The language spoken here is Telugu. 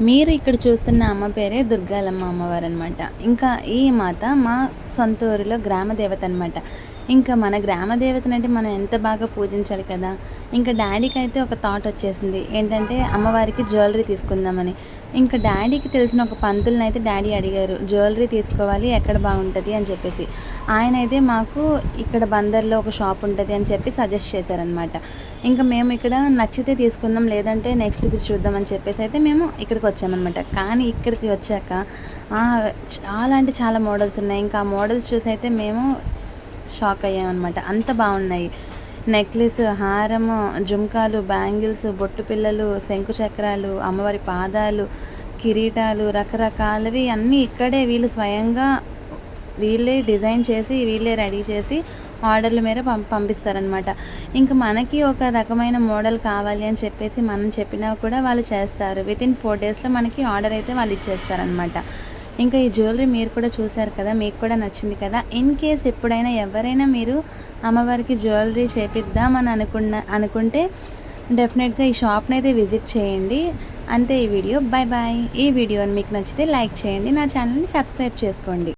మీరు ఇక్కడ చూస్తున్న అమ్మ పేరే దుర్గాలమ్మ అమ్మవారు అనమాట ఇంకా ఈ మాత మా సొంత ఊరిలో గ్రామ దేవత అనమాట ఇంకా మన గ్రామ దేవతనంటే మనం ఎంత బాగా పూజించాలి కదా. ఇంకా డాడీకి అయితే ఒక థాట్ వచ్చేసింది. ఏంటంటే అమ్మవారికి జ్యువెలరీ తీసుకుందామని. ఇంకా డాడీకి తెలిసిన ఒక పంతులను అయితే డాడీ అడిగారు జ్యువెలరీ తీసుకోవాలి ఎక్కడ బాగుంటుంది? అని చెప్పేసి. ఆయన అయితే మాకు ఇక్కడ బందర్లో ఒక షాప్ ఉంటుంది అని చెప్పి సజెస్ట్ చేశారనమాట ఇంకా మేము ఇక్కడ నచ్చితే తీసుకుందాం లేదంటే నెక్స్ట్ చూద్దామని చూద్దాం అని చెప్పేసి అయితే మేము ఇక్కడికి వచ్చామన్నమాట. కానీ ఇక్కడికి వచ్చాక చాలా అంటే చాలా మోడల్స్ ఉన్నాయి. ఇంకా ఆ మోడల్స్ చూసి అయితే మేము షాక్ అయ్యామన్నమాట అంత బాగున్నాయి. నెక్లెస్ హారము జుంకాలు బ్యాంగిల్స్ బొట్టు పిల్లలు శంకు చక్రాలు అమ్మవారి పాదాలు కిరీటాలు రకరకాలవి అన్నీ ఇక్కడే వీళ్ళు స్వయంగా వీళ్ళే డిజైన్ చేసి వీళ్ళే రెడీ చేసి ఆర్డర్ల మేర పం పంపిస్తారనమాట ఇంకా మనకి ఒక రకమైన మోడల్ కావాలి అని చెప్పేసి మనం చెప్పినా కూడా వాళ్ళు చేస్తారు. విత్ ఇన్ ఫోర్ డేస్లో మనకి ఆర్డర్ అయితే వాళ్ళు ఇచ్చేస్తారనమాట ఇంకా ఈ జ్యువెలరీ మీరు కూడా చూశారు కదా మీకు కూడా నచ్చింది కదా. ఇన్ కేస్ ఎప్పుడైనా ఎవరైనా మీరు అమ్మవారికి జ్యువెలరీ చేపిద్దామని అనుకున్న అనుకుంటే డెఫినెట్గా ఈ షాప్ని అయితే విజిట్ చేయండి. అంతే ఈ వీడియో బాయ్ బాయ్ ఈ వీడియోని మీకు నచ్చితే లైక్ చేయండి. నా ఛానల్ని సబ్స్క్రైబ్ చేసుకోండి.